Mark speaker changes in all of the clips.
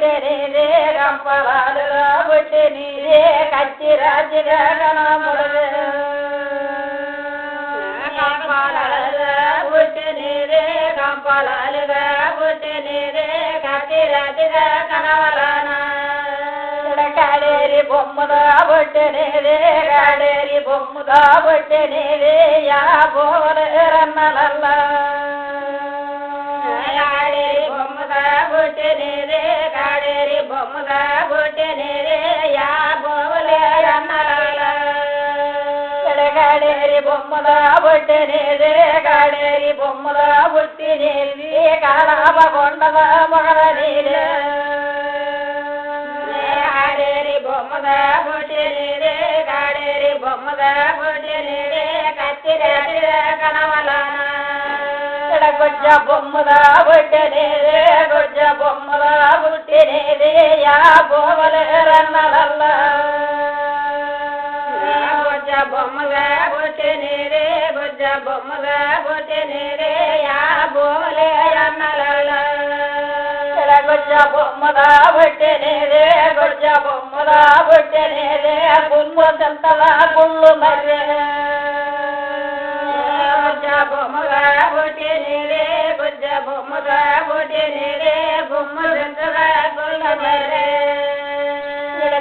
Speaker 1: నీరే కంపలాలుగా పుట్టి నీరే కచ్చి రాజుగా కనముడు పుట్టి నీరే కంపలాలుగా పుట్టి నీరే కచ్చి రాజుగా కనవరానా. కాడేరి బొమ్మదా బొట్టె కాడేరి బొమ్మదా బొట్టె యా బోరన్నలల్లా బొమ్మదా బొట్టె కాడేరి బొమ్మదా బొట్టె నీరే యా బోలే కాడేరి బొమ్మదా బొట్టె నీరే కాడేరి బొమ్మదా బుట్టి నీరి కాళాప మొగల నీరే. గాడేరి బొమ్మగా బొట్టెనిరే గాడేరి బొమ్మగా గొజ్జ బొమ్మలా బొట్టెనిరే గొజ్జ బొమ్మలా బుట్టినిరే యా బోవలే రన్నలల్ల. గొజ్జ బొమ్మలా బొట్టెనిరే గొజ్జ బొమ్మలా బొట్టెనిరే యా బోవలే రన్నలల్ల. గొజ్జ బొమ్మలా బొట్టెనేదే గొజ్జ బొమ్మలా బొట్టెనేదే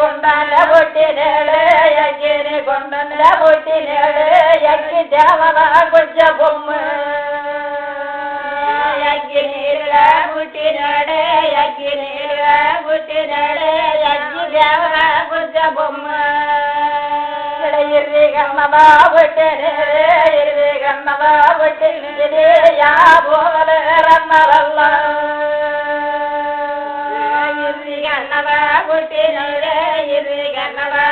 Speaker 1: కొండాన బుట్టినడే యజ్ఞేనే కొండాన బుట్టినడే యజ్ఞ దేవల బుజ్జ బొమ్మ యజ్ఞనీల బుట్టినడే యజ్ఞనీల బుట్టినడే యజ్ఞ దేవల బుజ్జ బొమ్మ ఇర్రి గన్నదా బుట్టినడే ఇర్రి గన్నదా బుట్టినడే యా బోగల రన్నరల్లా ఇర్రి గన్నదా బుట్టినడే ఇర్రి గన్నదా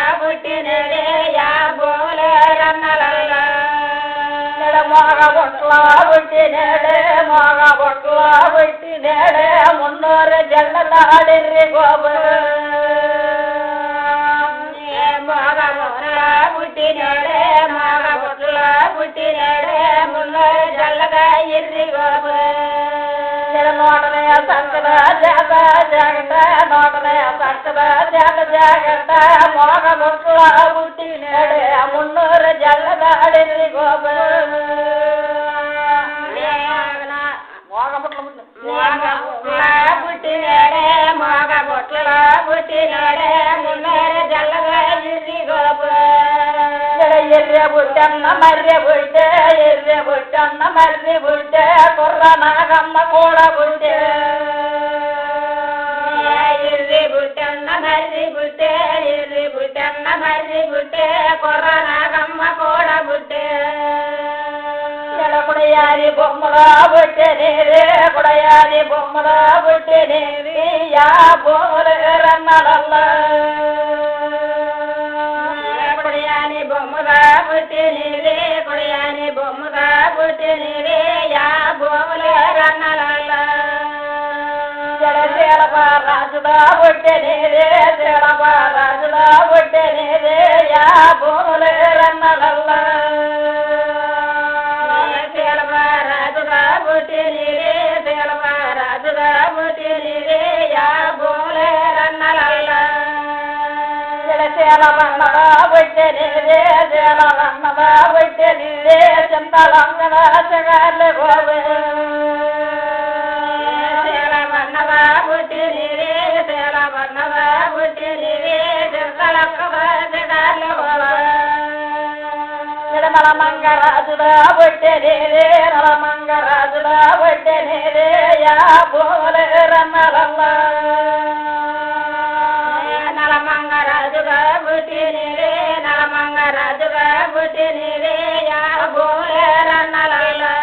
Speaker 1: యా బోగల రన్నరల్లా బొట్ల బుట్టినడే మోగ బొట్ల బుట్టినడే మున్నూరు బొట్ల బుట్టినడే మోగ బొట్ల బుట్టినడే మున్నూరు జల్లగా ఇర్రి గోబులు నోటనే సంకద జాత జాగట నోటనే సంకద జాత జాగట మోగ బొట్ల బుట్టినడే మున్నూరు జల్లదాడిర్రి గోబులు పుట్టినాడే బుట్టన్న మర్రె బుట్టే ఎర్రె బుట్టన్న మర్రి బుట్టే కుర్ర నాగమ్మ కూడ బుట్టే ఎర్రి బుట్టన్న మర్రి బుట్టే ఎర్రి బుట్టన్న మర్రి బుట్టే కుర్ర నాగమ్మ కూడ బుట్టే కుడయారి బొమ్మలా బుట్టెనేరే కుడయారి బొమ్మలా బుట్టెనేరి యా బొమ్మల జడసేలప రాజులా బుట్టెనేరే సేలప రాజులా బుట్టెనేరే యా బొమ్మల రన్నడల్ల రాజుగా బుట్టినిరే దేలవ రాజుగా బుట్టినిరే యా భూములే రన్నలల్ల. జలసేల వన్నదా బుట్టినిరే జల వన్నదా బుట్టినిరే గోవే. నల మంగరాజులా బొట్టెనేరే నల మంగరాజులా బొట్టెనేరే యా బోలే రన్నలల్ల నల మంగరాజుగా బొట్టెనేరే నల మంగ రాజుగా పుట్టినదే యా భూములే రన్నలలో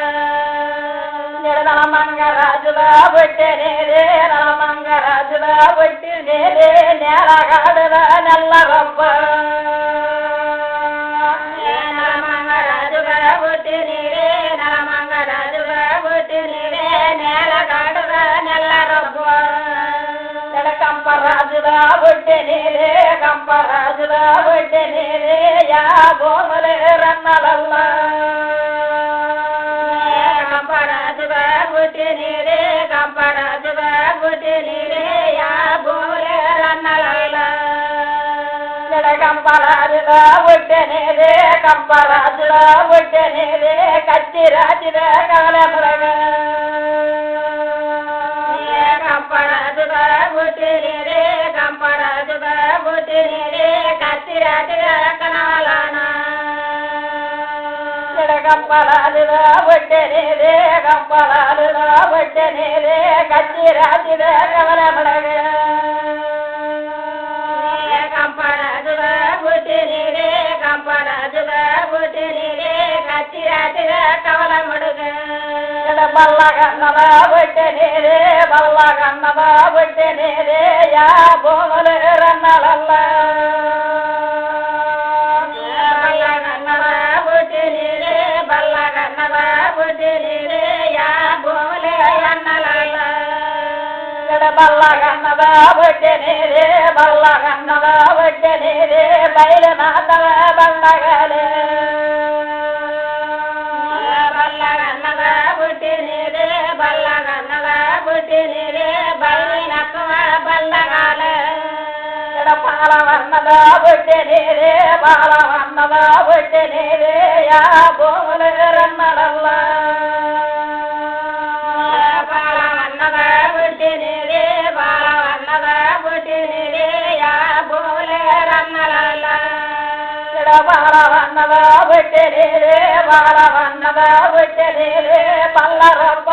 Speaker 2: నలమంగరాజులా పుట్టినేదే నలమంగరాజులా పుట్టినేదే నేలగాడుల నెల్ల కంపరాజులా పుట్టినేదే కంపరాజులా పుట్టినేదే యా భూములే రన్నలల్లా.
Speaker 1: కంపరాజుగా పుట్టినదే కంపరాజుగా పుట్టినదే యా భూములే రన్నలలో
Speaker 2: కంపరాజులా పుట్టినేదే కంపరాజులా బొడ్డె కచ్చి రాజులా కవలములగా
Speaker 1: కంపరాజుగా పుట్టినదే కంపరాజుగా పుట్టినదే కత్తిరాజుగా కనాలనా.
Speaker 2: కంపరాజులా పుట్టినేదే కంపరాజులా పుట్టినేదే కచ్చి రాజులా కవలములగా
Speaker 1: కంపరాజుగా బల్లగన్నదా బట్టే నేరే
Speaker 2: బల్లగన్నదా బట్టే నేరే యా భూములు రన్నలల్లా
Speaker 1: బల్లగన్నవా పుట్టినదే బల్లగన్నవా
Speaker 2: బల్లగన్నదా బట్టే నేరే బయలు బయలునాథవ బండగలే
Speaker 1: పాలవన్నదా బొట్టె నేరే
Speaker 2: పాలవన్నదా బొట్టె నేరే యా బోలేరన్నరల్లా పాలవన్నదా
Speaker 1: బొట్టె నేరే పాలవన్నదా బొట్టె నేరే యా భూములే రన్నలలో
Speaker 2: పాలవన్నదా బొట్టె నేరే పాలవన్నదా బొట్టె నేరే బాలరొప్ప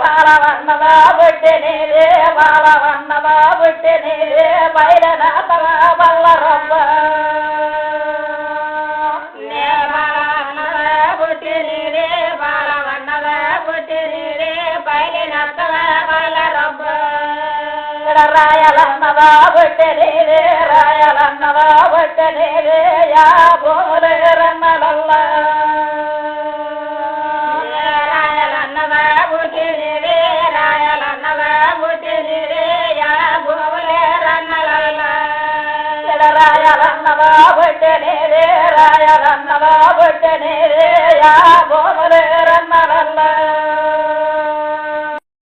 Speaker 2: బాలవన్నదా పుట్టినేదే బాలవన్నదా పుట్టినేదే బయలునాథవ పల్ల రొప్ప
Speaker 1: బాలవన్నవా పుట్టినదే బాలవన్నవా పుట్టినదే పైలినత్తవా బాల రొబ్బ
Speaker 2: రాయలన్నదా పుట్టినేదే రాయలన్నదా పుట్టినేదే యా భూములు రన్నలల్లా.
Speaker 1: రామలా బట్టనే రే
Speaker 2: రాయ రన్నలా బట్టనే రే యా బోమలే రన్నలల్లా